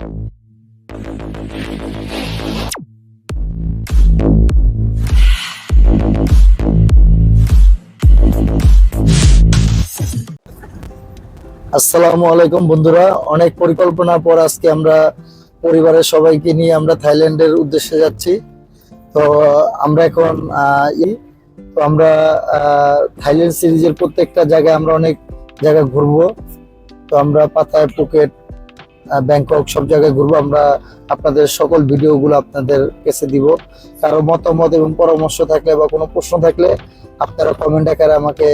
আসসালামু আলাইকুম বন্ধুরা। অনেক পরিকল্পনার পর আজকে আমরা পরিবারের সবাইকে নিয়ে আমরা থাইল্যান্ডের উদ্দেশ্যে যাচ্ছি। তো, আমরা এখন তো আমরা থাইল্যান্ড সিরিজের প্রত্যেকটা জায়গায় আমরা অনেক জায়গা ঘুরবো। তো আমরা পাতায় পুকেট ব্যাংকক সব জায়গায় ঘুরবো। আমরা আপনাদের সকল ভিডিওগুলো আপনাদের কাছে দিব। কারও মতামত এবং পরামর্শ থাকলে বা কোনো প্রশ্ন থাকলে আপনারা কমেন্ট আকারে আমাকে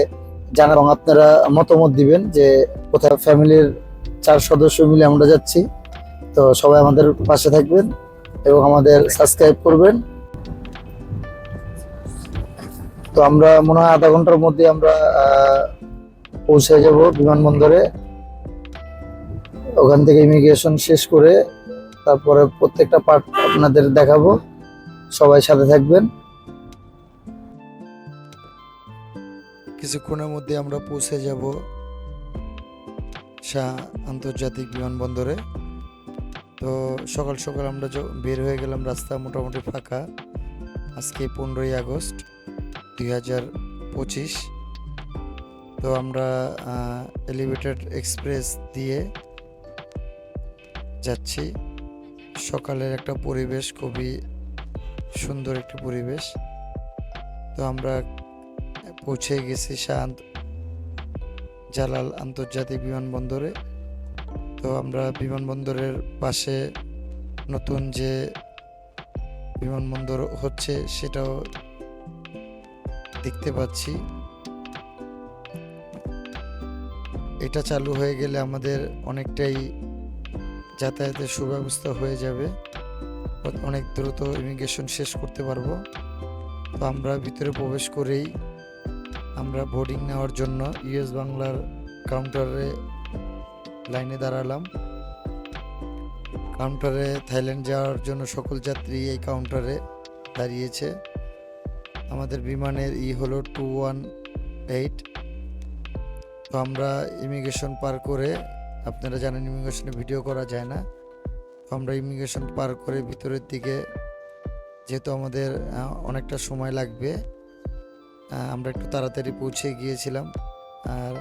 জানান এবং আপনারা মতামত দিবেন যে কোথায় ফ্যামিলির চার সদস্য মিলে আমরা যাচ্ছি। তো সবাই আমাদের পাশে থাকবেন এবং আমাদের সাবস্ক্রাইব করবেন। তো আমরা মনে হয় আধা ঘণ্টার মধ্যে আমরা পৌঁছে যাব বিমানবন্দরে। ওখান থেকে ইমিগ্রেশন শেষ করে তারপরে প্রত্যেকটা পার্ট আপনাদের দেখাবো। সবাই সাথে থাকবেন। কিছুক্ষণের মধ্যে আমরা পৌঁছে যাব শাহ আন্তর্জাতিক বিমানবন্দরে। তো সকাল সকাল আমরা বের হয়ে গেলাম, রাস্তা মোটামুটি ফাঁকা। আজকে পনেরোই আগস্ট দুই হাজার পঁচিশ। তো আমরা এলিভেটেড এক্সপ্রেস দিয়ে যাচ্ছি। সকালের একটা পরিবেশ, খুবই সুন্দর একটি পরিবেশ। তো আমরা পৌঁছে গেছি শান্ত জালাল আন্তর্জাতিক বিমানবন্দরে। তো আমরা বিমানবন্দরের পাশে নতুন যে বিমানবন্দর হচ্ছে, সেটাও দেখতে পাচ্ছি। এটা চালু হয়ে গেলে আমাদের অনেকটাই যাতায়াতের সুব্যবস্থা হয়ে যাবে। অনেক দ্রুত ইমিগ্রেশন শেষ করতে পারব। তো আমরা ভিতরে প্রবেশ করেই আমরা বোর্ডিং নেওয়ার জন্য ইউএস বাংলার কাউন্টারে লাইনে দাঁড়ালাম। কাউন্টারে থাইল্যান্ড যাওয়ার জন্য সকল যাত্রী এই কাউন্টারে দাঁড়িয়েছে। আমাদের বিমানের ই হলো টু ওয়ান এইট তো আমরা ইমিগ্রেশন পার করে আপনারা জানেন ইমিগ্রেশনে ভিডিও করা যায় না। আমরা ইমিগ্রেশন পার করে ভিতরের দিকে, যেহেতু আমাদের অনেকটা সময় লাগবে আমরা একটু তাড়াতাড়ি পৌঁছে গিয়েছিলাম। আর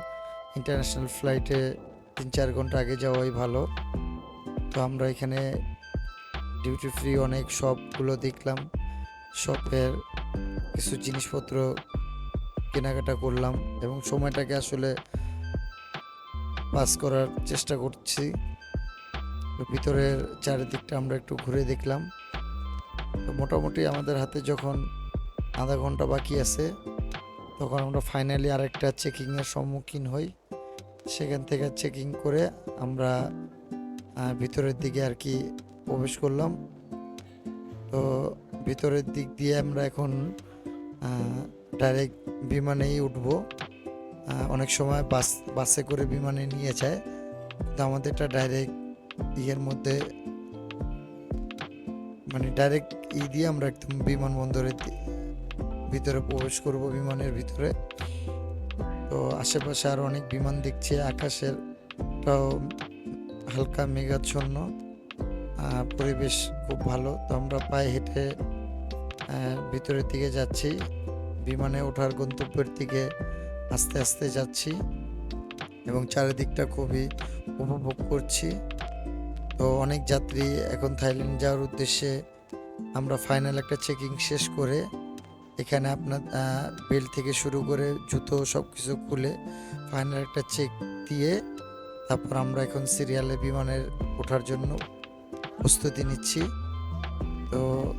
ইন্টারন্যাশনাল ফ্লাইটে তিন চার ঘণ্টা আগে যাওয়াই ভালো। তো আমরা এখানে ডিউটি ফ্রি অনেক শপগুলো দেখলাম। শপের কিছু জিনিসপত্র কেনাকাটা করলাম এবং সময়টাকে আসলে পাস করার চেষ্টা করছি। ভিতরের চারিদিকটা আমরা একটু ঘুরে দেখলাম। তো মোটামুটি আমাদের হাতে যখন আধা ঘণ্টা বাকি আছে, তখন আমরা ফাইনালি আরেকটা চেকিংয়ের সম্মুখীন হই। সেখান থেকে চেকিং করে আমরা ভিতরের দিকে আর কি প্রবেশ করলাম। তো ভিতরের দিক দিয়ে আমরা এখন ডাইরেক্ট বিমানেই উঠবো। অনেক সময় বাস, বাসে করে বিমানে নিয়ে যায়। কিন্তু আমাদেরটা ডাইরেক্ট ইয়ের মধ্যে মানে ডাইরেক্ট ই দিয়ে আমরা একদম বিমানবন্দরের ভিতরে প্রবেশ করব বিমানের ভিতরে। তো আশেপাশে আরও অনেক বিমান দেখছি, আকাশের টাও হালকা মেঘাচ্ছন্ন পরিবেশ খুব ভালো। তো আমরা পায়ে হেঁটে ভিতরের দিকে যাচ্ছি। বিমানে ওঠার গন্তব্যের দিকে আস্তে আস্তে যাচ্ছি এবং চারিদিকটা খুবই উপভোগ করছি। তো অনেক যাত্রী এখন থাইল্যান্ড যাওয়ার উদ্দেশ্যে আমরা ফাইনাল একটা চেকিং শেষ করে এখানে আপনার বেল্ট থেকে শুরু করে জুতো সব কিছু খুলে ফাইনাল একটা চেক দিয়ে তারপর আমরা এখন সিরিয়ালে বিমানের ওঠার জন্য প্রস্তুতি নিচ্ছি। তো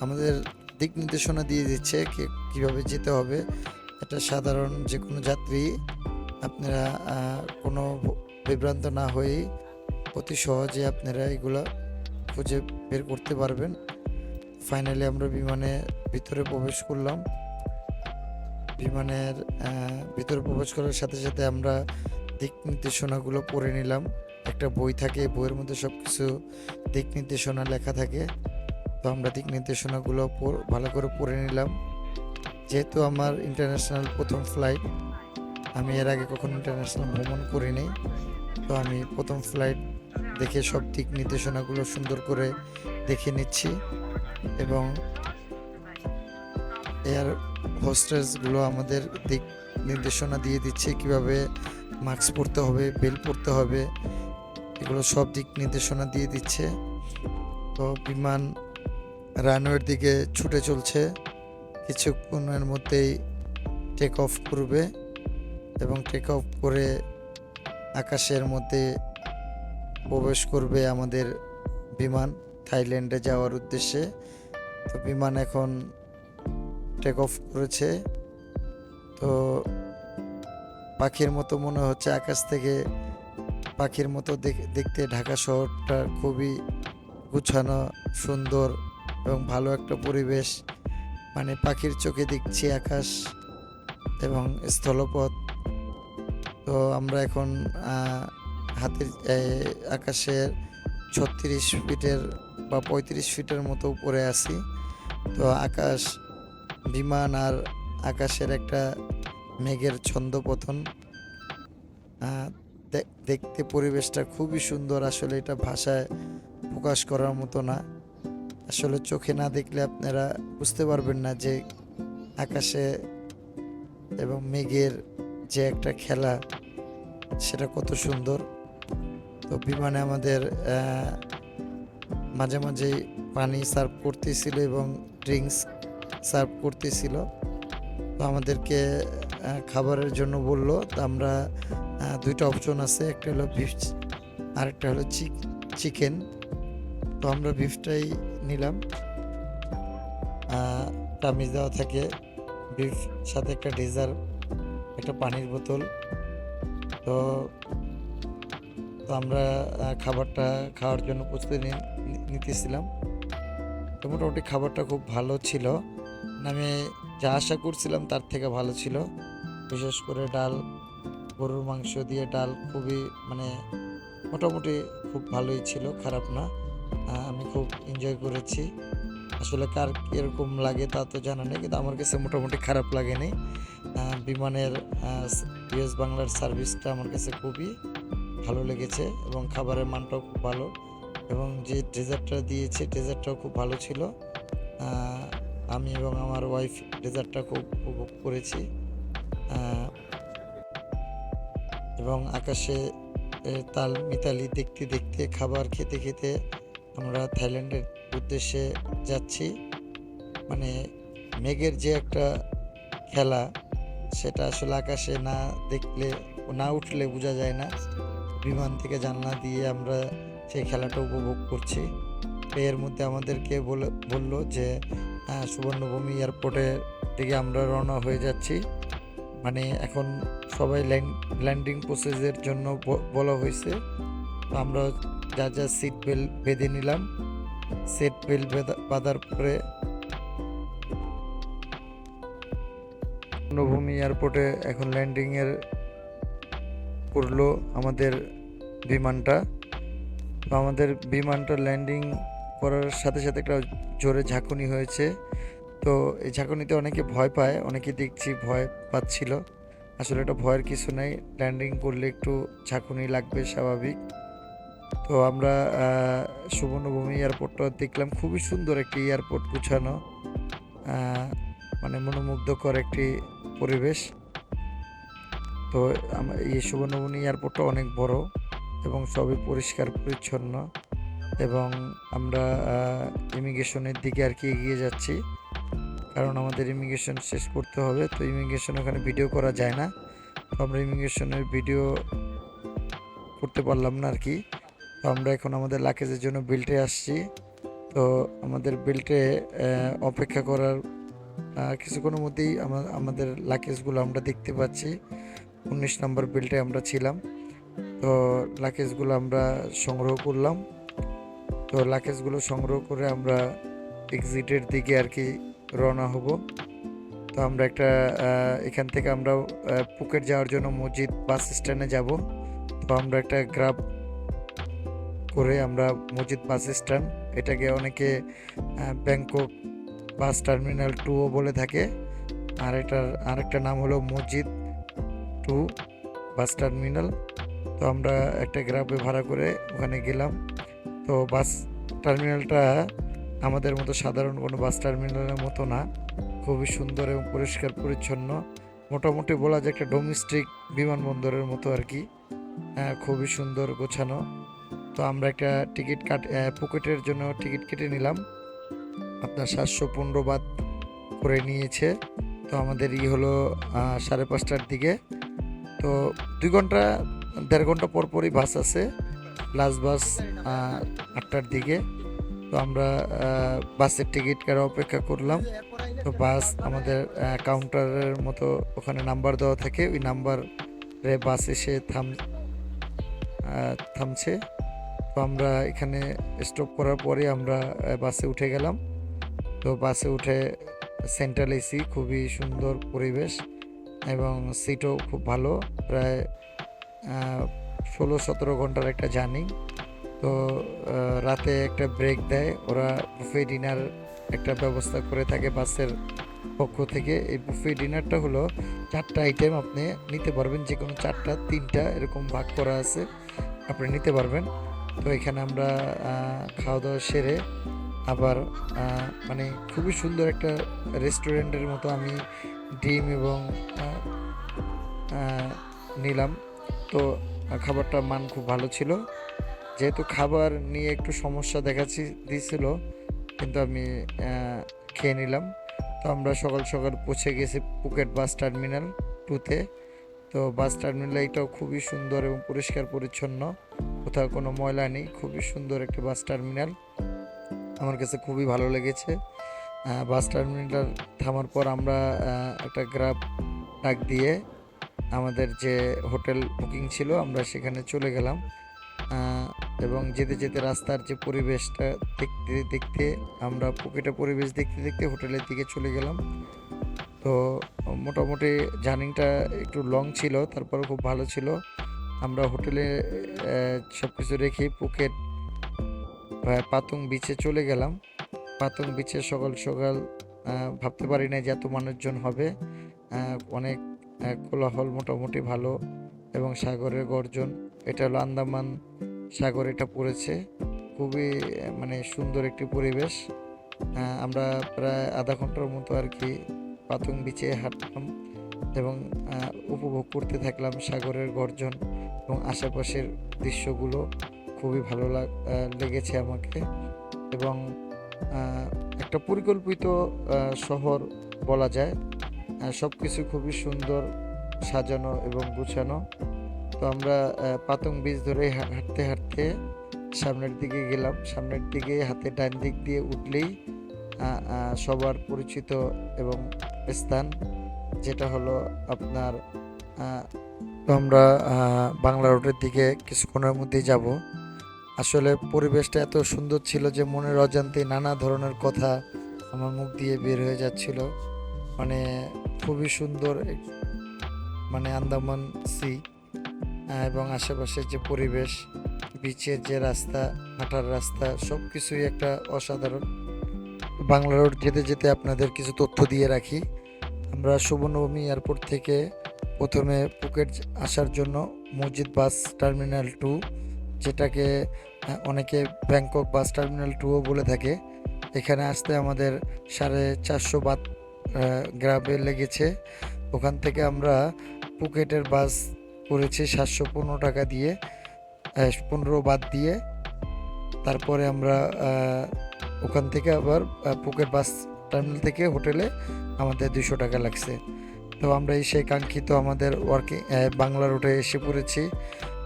আমাদের দিক নির্দেশনা দিয়ে দিচ্ছে কি- কীভাবে যেতে হবে এটা সাধারণ যে কোনো যাত্রী, আপনারা কোনো বিভ্রান্ত না হয়েই অতি সহজে আপনারা এগুলো খুঁজে বের করতে পারবেন। ফাইনালি আমরা বিমানে ভিতরে প্রবেশ করলাম। বিমানের ভিতরে প্রবেশ করার সাথে সাথে আমরা দিক নির্দেশনাগুলো পড়ে নিলাম। একটা বই থাকে বইয়ের মধ্যে সব কিছু দিক নির্দেশনা লেখা থাকে। তো আমরা দিক নির্দেশনাগুলো ভালো করে পড়ে নিলাম। যেহেতু আমার ইন্টারন্যাশনাল প্রথম ফ্লাইট আমি এর আগে কখনো ইন্টারন্যাশনাল ভ্রমণ করিনি। তো আমি প্রথম ফ্লাইট দেখে সব দিক নির্দেশনাগুলো সুন্দর করে দেখে নিচ্ছি এবং এয়ার হোস্টেসগুলো আমাদের দিক নির্দেশনা দিয়ে দিচ্ছে কীভাবে মাস্ক পরতে হবে বেল পরতে হবে, এগুলো সব দিক নির্দেশনা দিয়ে দিচ্ছে। তো বিমান রানওয়ের দিকে ছুটে চলছে। কিছুক্ষণের মধ্যেই টেক অফ করবে এবং টেক অফ করে আকাশের মধ্যে প্রবেশ করবে আমাদের বিমান থাইল্যান্ডে যাওয়ার উদ্দেশ্যে। তো বিমান এখন টেক অফ করেছে। তো পাখির মতো মনে হচ্ছে আকাশ থেকে পাখির মতো দেখ- দেখতে ঢাকা শহরটা খুবই গুছানো, সুন্দর এবং ভালো একটা পরিবেশ। মানে পাখির চোখে দেখছি আকাশ এবং স্থলপথ। তো আমরা এখন হাতের আকাশের ছত্রিশ ফিটের বা পঁয়ত্রিশ ফিটের মতো উপরে আছি। তো আকাশ, বিমান আর আকাশের একটা মেঘের ছন্দপতন। দেখতে পরিবেশটা খুবই সুন্দর, আসলে এটা ভাষায় প্রকাশ করার মতো না। আসলে চোখে না দেখলে আপনারা বুঝতে পারবেন না যে আকাশে এবং মেঘের যে একটা খেলা, সেটা কত সুন্দর। তো বিমানে আমাদের মাঝে মাঝে পানি সার্ভ করতেছিল এবং ড্রিঙ্কস সার্ভ করতেছিল। তো আমাদেরকে খাবারের জন্য বলল, তো আমরা দুইটা অপশন আছে, একটা হলো বিফ, আরেকটা হলো চিকেন। তো আমরা বিফটাই নিলাম। টামিজ দেওয়া থাকে। বিফ সাথে একটা ডেজার্ট একটা পানির বোতল। তো তো আমরা খাবারটা খাওয়ার জন্য প্রস্তুতি নিতেছিলাম। তো মোটামুটি খাবারটা খুব ভালো ছিল। আমি যা আশা করছিলাম তার থেকে ভালো ছিল। বিশেষ করে ডাল, গরুর মাংস দিয়ে ডাল খুবই মানে মোটামুটি খুব ভালোই ছিল, খারাপ না। আমি খুব এনজয় করেছি। আসলে কার এরকম লাগে তা তো জানা নেই, কিন্তু আমার কাছে মোটামুটি খারাপ লাগেনি। বিমানের ইউএস বাংলার সার্ভিসটা আমার কাছে খুবই ভালো লেগেছে এবং খাবারের মানটাও খুব ভালো এবং যে ডেজার্টটা দিয়েছে, ডেজার্টটাও খুব ভালো ছিল। আমি এবং আমার ওয়াইফ ডেজার্টটা খুব উপভোগ করেছি। এবং আকাশে তাল মিতালি দেখতে দেখতে, খাবার খেতে খেতে আমরা থাইল্যান্ডের উদ্দেশ্যে যাচ্ছি। মানে মেঘের যে একটা খেলা সেটা আসলে আকাশে না দেখলে না উঠলে বোঝা যায় না। বিমান থেকে জানলা দিয়ে আমরা সেই খেলাটা উপভোগ করছি। এর মধ্যে আমাদেরকে বলে বলল যে আহ, সুবর্ণভূমি এয়ারপোর্টের দিকে আমরা রওনা হয়ে যাচ্ছি। মানে এখন সবাই ল্যান্ডিং প্রসেসের জন্য বলা হয়েছে। আমরা যা যা সিট বেল্ট বেঁধে নিলাম। সিট বেল্ট বাঁধার পরে বনভূমি এয়ারপোর্টে এখন ল্যান্ডিংয়ের করল আমাদের বিমানটা। আমাদের বিমানটা ল্যান্ডিং করার সাথে সাথে একটা জোরে ঝাঁকুনি হয়েছে। তো এই ঝাঁকুনিতে অনেকে ভয় পায়, অনেকে দেখছি ভয় পাচ্ছিল। আসলে এটা ভয়ের কিছু নেই ল্যান্ডিং করলে একটু ঝাঁকুনি লাগবে স্বাভাবিক। তো আমরা সুবর্ণভূমি এয়ারপোর্টটা দেখলাম। খুবই সুন্দর একটি এয়ারপোর্ট গুছানো মানে মনোমুগ্ধকর একটি পরিবেশ। তো এই সুবর্ণভূমি এয়ারপোর্টটা অনেক বড় এবং সবই পরিষ্কার, পরিচ্ছন্ন এবং আমরা ইমিগ্রেশনের দিকে আর কি এগিয়ে যাচ্ছি। কারণ আমাদের ইমিগ্রেশন শেষ করতে হবে, তো ইমিগ্রেশন ওখানে ভিডিও করা যায় না। তো আমরা ইমিগ্রেশনের ভিডিও করতে পারলাম না আর কি। তো আমরা এখন আমাদের লাকেজের জন্য বিল্টে আসছি। তো আমাদের বিল্টে অপেক্ষা করার কিছুক্ষণের মধ্যেই আমাদের লাকেজগুলো আমরা দেখতে পাচ্ছি। উনিশ নম্বর বেল্টে আমরা ছিলাম। তো লাকেজগুলো আমরা সংগ্রহ করলাম। তো লাকেজগুলো সংগ্রহ করে আমরা এক্সিটের দিকে আর কি রওনা হব। তো আমরা একটা এখান থেকে আমরা পুকেট যাওয়ার জন্য মসজিদ বাস স্ট্যান্ডে যাব। তো আমরা একটা গ্রাব করে আমরা মসজিদ বাস স্ট্যান্ড, এটাকে অনেকে ব্যাংকক বাস টার্মিনাল টুও বলে থাকে। আর এটার আরেকটা নাম হলো মসজিদ টু বাস টার্মিনাল। তো আমরা একটা গ্রাফে ভাড়া করে ওখানে গেলাম। তো বাস টার্মিনালটা আমাদের মতো সাধারণ কোনো বাস টার্মিনালের মতো না। খুবই সুন্দর এবং পরিষ্কার পরিচ্ছন্ন। মোটামুটি বলা যায় একটা ডোমেস্টিক বিমানবন্দরের মতো আর কি। খুবই সুন্দর গোছানো। তো আমরা একটা টিকিট কাট পকেটের জন্য টিকিট কেটে নিলাম। আপনার সাতশো পনেরো বাদ করে নিয়েছে। তো আমাদের ই হলো সাড়ে পাঁচটার দিকে। তো দুই ঘণ্টা, দেড় ঘণ্টা পর পরই বাস আছে। লাস্ট বাস আটটার দিকে। তো আমরা বাসের টিকিট কাটা অপেক্ষা করলাম। তো বাস আমাদের কাউন্টারের মতো ওখানে নাম্বার দেওয়া থাকে। ওই নাম্বারে বাস এসে থাম থামছে। তো আমরা এখানে স্টপ করার পরে আমরা বাসে উঠে গেলাম। তো বাসে উঠে সেন্ট্রাল এসি খুবই সুন্দর পরিবেশ এবং সিটও খুব ভালো। প্রায় ষোলো সতেরো ঘণ্টার একটা জার্নি তো রাতে একটা ব্রেক দেয়। ওরা বুফে ডিনার একটা ব্যবস্থা করে থাকে বাসের পক্ষ থেকে। এই বুফে ডিনারটা হলো চারটা আইটেম আপনি নিতে পারবেন। যে কোনো চারটা, তিনটা এরকম ভাগ করা আছে, আপনি নিতে পারবেন। তো এখানে আমরা খাওয়া দাওয়া সেরে আবার মানে খুবই সুন্দর একটা রেস্টুরেন্টের মতো আমি ডিম এবং নিলাম। তো খাবারটার মান খুব ভালো ছিল। যেহেতু খাবার নিয়ে একটু সমস্যা দেখাচ্ছি দিয়েছিল কিন্তু আমি খেয়ে নিলাম। তো আমরা সকাল সকাল পৌঁছে গেছি পুকেট বাস টার্মিনাল টুতে তো। বাস টার্মিনাল এটাও খুবই সুন্দর এবং পরিষ্কার পরিচ্ছন্ন। কোথাও কোনো ময়লা নেই, খুবই সুন্দর একটি বাস টার্মিনাল। আমার কাছে খুবই ভালো লেগেছে। বাস টার্মিনাল থামার পর আমরা একটা গ্রাব ডাক দিয়ে আমাদের যে হোটেল বুকিং ছিল, আমরা সেখানে চলে গেলাম। এবং যেতে যেতে রাস্তার যে পরিবেশটা দেখতে দেখতে, আমরা পকেটে পরিবেশ দেখতে দেখতে হোটেলের দিকে চলে গেলাম। তো মোটামুটি জার্নিংটা একটু লং ছিল তারপরে খুব ভালো ছিল। আমরা হোটেলে সব কিছু রেখে পুকেট পাতং বিচে চলে গেলাম। পাতং বিচে সকাল সকাল ভাবতে পারি না যে এত মানুষজন হবে। অনেক কোলাহল মোটামুটি ভালো এবং সাগরের গর্জন। এটা হলো আন্দামান সাগর, এটা পড়েছে। খুবই মানে সুন্দর একটি পরিবেশ। আমরা প্রায় আধা ঘণ্টার মতো আর কি পাতং বিচে হাঁটলাম এবং উপভোগ করতে থাকলাম সাগরের গর্জন এবং আশেপাশের দৃশ্যগুলো খুবই ভালো লাগ লেগেছে আমাকে এবং একটা পরিকল্পিত শহর বলা যায়। সব কিছু খুবই সুন্দর সাজানো এবং গুছানো। তো আমরা পাতং বীজ ধরে হাঁটতে হাঁটতে সামনের দিকে গেলাম। সামনের দিকে হাতে ডান দিক দিয়ে উঠলেই সবার পরিচিত এবং স্থান, যেটা হলো আপনার আমরা বাংলা রোডের দিকে কিছুক্ষণের মধ্যেই যাব। আসলে পরিবেশটা এত সুন্দর ছিল যে মনের অজান্তে নানা ধরনের কথা আমার মুখ দিয়ে বের হয়ে যাচ্ছিল। মানে খুবই সুন্দর মানে আন্দামান সি এবং আশেপাশের যে পরিবেশ, বিচের যে রাস্তা, হাঁটার রাস্তা সব কিছুই একটা অসাধারণ। বাংলা রোড যেতে যেতে আপনাদের কিছু তথ্য দিয়ে রাখি। আমরা সুবর্ণভূমি এয়ারপোর্ট থেকে প্রথমে পুকেট আসার জন্য মসজিদ বাস টার্মিনাল টু যেটাকে অনেকে ব্যাংকক বাস টার্মিনাল টুও বলে থাকে। এখানে আসতে আমাদের সাড়ে চারশো বাত গ্রামে লেগেছে। ওখান থেকে আমরা পুকেটের বাস করেছি সাতশো পনেরো টাকা দিয়ে পনেরো বাদ দিয়ে। তারপরে আমরা ওখান থেকে আবার পুকেট বাস টার্মিনাল থেকে হোটেলে আমাদের দুশো টাকা লাগছে। তো আমরা সেই কাঙ্ক্ষিত আমাদের ওয়ার্কিং বাংলা রোডে এসে পড়েছি।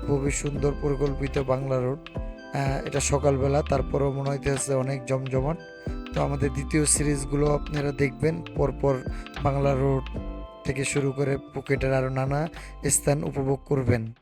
খুবই সুন্দর পরিকল্পিত বাংলা আহ, এটা সকালবেলা তারপরেও মনে হইতেছে অনেক জমজমাট। তো আমাদের দ্বিতীয় সিরিজগুলো আপনারা দেখবেন। পরপর বাংলা রোড থেকে শুরু করে পুকেটের আরও নানা স্থান উপভোগ করবেন।